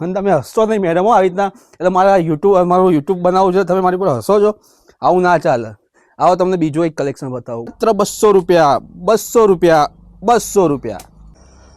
અને તમે હસો નહીં મેડમ હો, આવી રીતના. એટલે મારા યુટ્યુબ મારું યુટ્યુબ બનાવવું છે, તમે મારી પર હસો છો. આવું ના ચાલે. આવો તમને બીજું એક કલેક્શન બતાવું. માત્ર બસો રૂપિયા બસો રૂપિયા બસો રૂપિયા.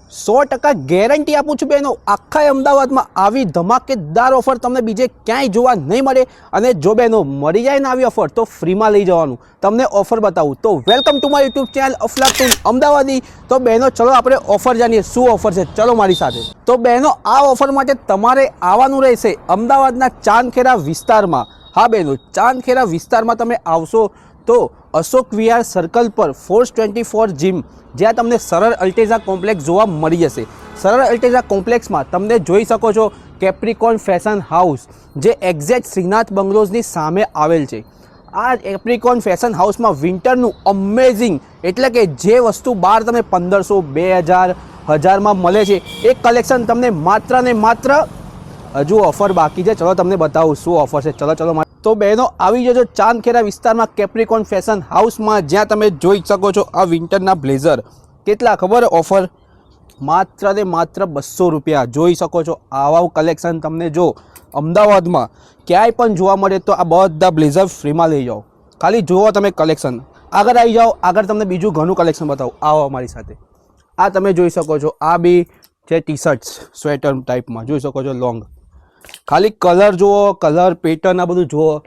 સો ટકા ગેરંટી આપું છું બેનો. આખા અમદાવાદમાં આવી ધમાકેદાર ઓફર તમને બીજે ક્યાંય જોવા નહીં મળે. અને જો બહેનો મળી જાય ને આવી ઓફર તો ફ્રીમાં લઈ જવાનું. તમને ઓફર બતાવું. તો welcome to my YouTube channel Aflatoon Amdavadi તો બહેનો ચલો આપણે ઓફર જાણીએ. શું ઓફર છે? ચલો મારી સાથે. તો બહેનો આ ઓફર માટે તમારે આવવાનું રહેશે અમદાવાદના ચાંદખેરા વિસ્તારમાં. હા બહેનો ચાંદખેરા વિસ્તારમાં તમે આવશો તો અશોક વિહાર સર્કલ પર ફોર્સ ટ્વેન્ટી ફોર જીમ જ્યાં તમને સરળ અલ્ટેઝા કોમ્પ્લેક્સ જોવા મળી જશે. સરળ અલ્ટેઝા કોમ્પ્લેક્સમાં તમને જોઈ શકો છો કેપ્રિકોન ફેશન હાઉસ જે એક્ઝેક્ટ શ્રીનાથ બંગલોઝની સામે આવેલ છે. આ એપ્રિકોન ફેશન હાઉસમાં વિન્ટરનું અમેઝિંગ એટલે કે જે વસ્તુ બહાર તમે પંદરસો, બે હજાર, હજારમાં મળે છે. એ કલેક્શન તમને માત્ર ને માત્ર હજુ ઓફર બાકી છે. ચલો તમને બતાવું શું ઓફર છે. ચલો ચલો તો બહેનો, આવી જજો ચાંદખેરા વિસ્તારમાં કેપ્રિકોન ફેશન હાઉસમાં, જ્યાં તમે જોઈ શકો છો આ વિન્ટરના બ્લેઝર. કેટલા ખબર? ઓફર માત્ર ને માત્ર બસો રૂપિયા. જોઈ શકો છો આવા કલેક્શન તમને જો અમદાવાદમાં ક્યાંય પણ જોવા મળે તો આ બધા બ્લેઝર ફ્રીમાં લઈ જાઓ. ખાલી જુઓ તમે કલેક્શન. આગળ આવી જાઓ, આગળ તમને બીજું ઘણું કલેક્શન બતાવું. આવો અમારી સાથે. આ તમે જોઈ શકો છો. આ બી છે ટી શર્ટ્સ સ્વેટર ટાઈપમાં. જોઈ શકો છો લોંગ. ખાલી કલર જુઓ કલર પેટર્ન આ બધું જુઓ.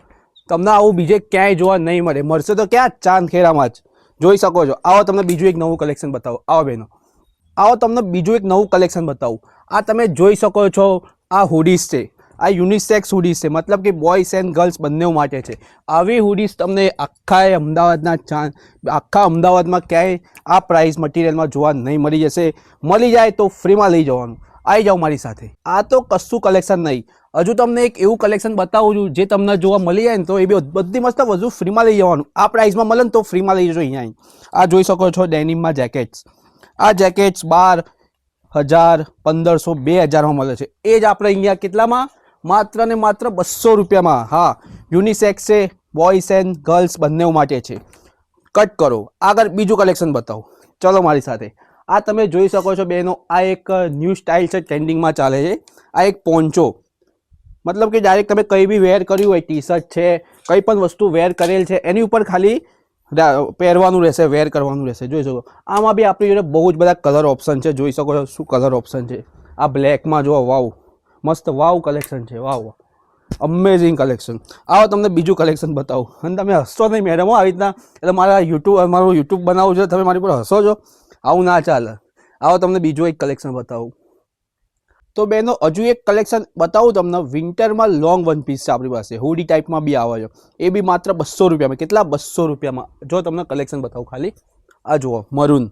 તમને આવું બીજે ક્યાંય જોવા નહીં મળે. મળશે તો ક્યાં? ચાંદ ખેરામાં જ. જોઈ શકો છો. આવો તમને બીજું એક નવું કલેક્શન બતાવો. આવો બહેનો આવો તમને બીજું એક નવું કલેક્શન બતાવું. આ તમે જોઈ શકો છો, આ હુડીસ છે. આ યુનિસેક્સ હુડીસ છે. મતલબ કે બોયસ એન્ડ ગર્લ્સ બંને માટે છે. આવી હુડીસ તમને આખા અમદાવાદના ચાંદ આખા અમદાવાદમાં ક્યાંય આ પ્રાઇસ મટીરિયલમાં જોવા નહીં મળી જશે. મળી જાય તો ફ્રીમાં લઈ જવાનું. આવી જાઓ મારી સાથે. આ તો કશું કલેક્શન નહીં. હજુ તમને એક એવું કલેક્શન બતાવું છું, જે તમને જોવા મળી જાય ને તો એ બી બધી મસ્ત વધુ ફ્રીમાં લઈ જવાનું. આ પ્રાઇસમાં મળે ને તો ફ્રીમાં લઈ જજો અહીંયા આ જોઈ શકો છો ડેનિમમાં જેકેટ્સ આ જેકેટ્સ બાર હજાર, પંદરસો, બે હજારમાં મળે છે. એ જ આપણે અહીંયા કેટલામાં? માત્ર ને માત્ર બસો રૂપિયામાં. હા યુનિસેક્સ છે બોયઝ એન્ડ ગર્લ્સ બંને માટે છે. કટ કરો. આગળ બીજું કલેક્શન બતાવો. ચલો મારી સાથે. આ તમે જોઈ શકો છો બેનો, આ એક ન્યૂ સ્ટાઇલ છે ટ્રેન્ડિંગમાં ચાલે છે. આ એક પોન્ચો મતલબ કે ડાયરેક્ટ તમે કંઈ બી વેર કર્યું હોય ટી શર્ટ છે, કંઈ પણ વસ્તુ વેર કરેલ છે, એની ઉપર ખાલી પહેરવાનું રહેશે વેર કરવાનું રહેશે. જોઈ શકો. આમાં બી આપણી જોડે બહુ જ બધા કલર ઓપ્શન છે. જોઈ શકો છો શું કલર ઓપ્શન છે. આ બ્લેકમાં જુઓ વાવ મસ્ત વાવ કલેક્શન છે વાવ અમેઝિંગ કલેક્શન આવો તમને બીજું કલેક્શન બતાવું. અને તમે હસો નહીં મેડમ આવી રીતના. એટલે મારા યુટ્યુબ મારું યુટ્યુબ બનાવવું છે, તમે મારી પર હસો છો. આવું ના ચાલે. આવો તમને બીજું એક કલેક્શન બતાવું. તો બેનો હજુ એક કલેક્શન બતાવું તમને. વિન્ટરમાં લોંગ વન પીસ છે આપણી પાસે. હુડી ટાઈપમાં બી આવે છે. એ બી માત્ર બસો રૂપિયામાં. કેટલા? બસો રૂપિયામાં. જો તમને કલેક્શન બતાવું ખાલી. આ જુઓ મરૂન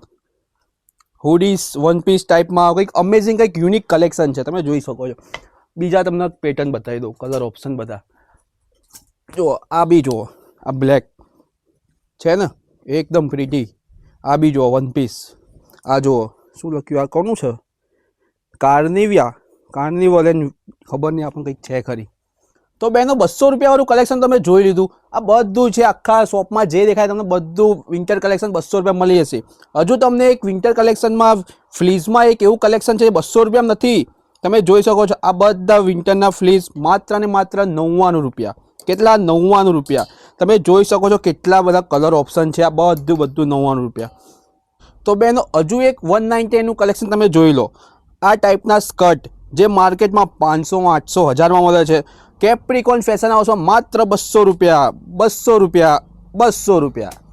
હુડીસ વન પીસ ટાઈપમાં કંઈક અમેઝિંગ કંઈક યુનિક કલેક્શન છે. તમે જોઈ શકો છો. બીજા તમને પેટર્ન બતાવી દઉં. કલર ઓપ્શન બધા. જુઓ, આ બી જુઓ. આ બ્લેક છે ને? એકદમ પ્રીટી આ બી જુઓ વન પીસ આ જુઓ, શું લખ્યું આ? કોનું છે? કાર્નિવિયા. કાર્નિવલ એન ખબર નહીં, આપણને કંઈક છે ખરી. તો બેનો બસો રૂપિયાવાળું કલેક્શન તમે જોઈ લીધું. આ બધું છે આખા શોપમાં જે દેખાય તમને બધું વિન્ટર કલેક્શન બસો રૂપિયા મળી જશે. હજુ તમને એક વિન્ટર કલેક્શનમાં ફ્લીઝમાં એક એવું કલેક્શન છે બસો રૂપિયામાં નથી. તમે જોઈ શકો છો, આ બધા વિન્ટરના ફ્લીઝ માત્ર ને માત્ર નવ્વાણું રૂપિયા. કેટલા? નવ્વાણું રૂપિયા. તમે જોઈ શકો છો કેટલા બધા કલર ઓપ્શન છે, આ બધું બધું નવ્વાણું રૂપિયા. તો બેનો હજુ એક વન નાઇન્ટીનું કલેક્શન તમે જોઈ લો. આ ટાઈપના સ્કર્ટ જે માર્કેટમાં પાંચસો, આઠસો, હજારમાં મળે છે. કેપ્રિકોન ફેશન હાઉસમાં માત્ર બસો રૂપિયા બસો રૂપિયા બસો રૂપિયા.